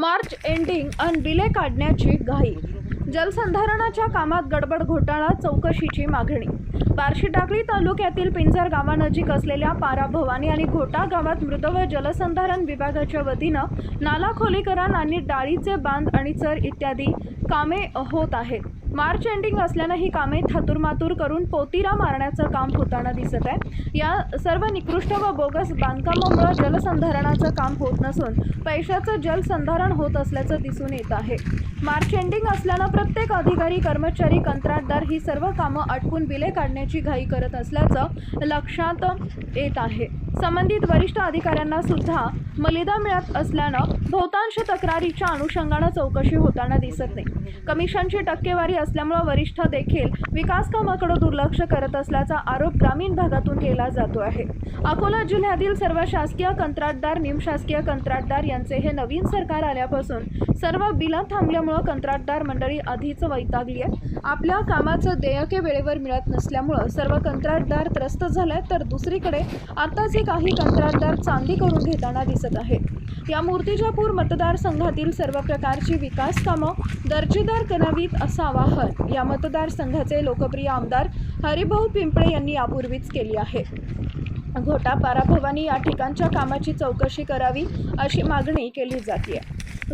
March ending अन बिले काढण्याची घाई. जलसंधारणाच्या कामात गडबड घोटाळा चौकशीची मागणी. बार्शी टाकळी तालुक्यातील पिंजर गावानजीक असलेल्या पारा भवानी आणि घोटा गावात मृद व जलसंधारण विभागाच्या वतीनं नाला खोलीकरण आणि डाळीचे बांध आणि चर इत्यादी कामे होत आहेत. मार्च एंडिंग असल्यानं ही कामे थातुरमातूर करून पोतीरा मारण्याचं काम होताना दिसत आहे. या सर्व निकृष्ट व बोगस बांधकामामुळे जलसंधारणाचं काम होत नसून पैशाचं जलसंधारण होत असल्याचं दिसून येत आहे. मार्च एंडिंग असल्यानं प्रत्येक अधिकारी कर्मचारी कंत्राटदार ही सर्व कामं अटकून बिले काढण्याची घाई करत असल्याचं लक्षात येत आहे. संबंधित वरिष्ठ अधिकाऱ्यांना सुद्धा मलिदा मिळत असल्यानं बहुतांश तक्रारीच्या अनुषंगानं चौकशी होताना दिसत नाही. कमिशनची टक्केवारी असल्यामुळं वरिष्ठ देखील विकासकामाकडे दुर्लक्ष करत असल्याचा आरोप ग्रामीण भागातून केला जातो आहे. अकोला जिल्ह्यातील सर्व शासकीय कंत्राटदार निमशासकीय कंत्राटदार यांचे हे नवीन सरकार आल्यापासून सर्व बिलं थांबल्यामुळं कंत्राटदार मंडळी आधीच वैतागली आहे आपल्या कामाचं देयके वेळेवर मिळत नसल्यामुळं सर्व कंत्राटदार त्रस्त झाले तर दुसरीकडे आताचे काही कंत्राटदार चांदी करून घेताना दिसत आहेत. या मूर्तिजापूर मतदारसंघातील सर्व प्रकारची विकास कामं दर्जेदार करावीत असं आवाहन या मतदारसंघाचे लोकप्रिय आमदार हरिभाऊ पिंपळे यांनी यापूर्वीच केली आहे. घोटा पाराभवानी या ठिकाणच्या कामाची चौकशी करावी अशी मागणी केली जाते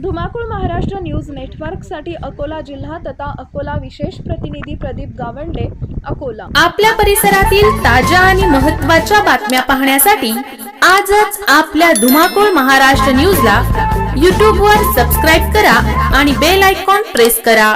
धुमाकूळ महाराष्ट्र न्यूज नेटवर्कसाठी अकोला जिल्हा तथा अकोला विशेष प्रतिनिधी प्रदीप गावंडे अकोला. आपल्या परिसरातील ताज्या आणि महत्त्वाच्या बातम्या पाहण्यासाठी आजच आपल्या धुमाकूळ महाराष्ट्र न्यूजला यूट्यूबवर सबस्क्राईब करा आणि बेल आयकॉन प्रेस करा.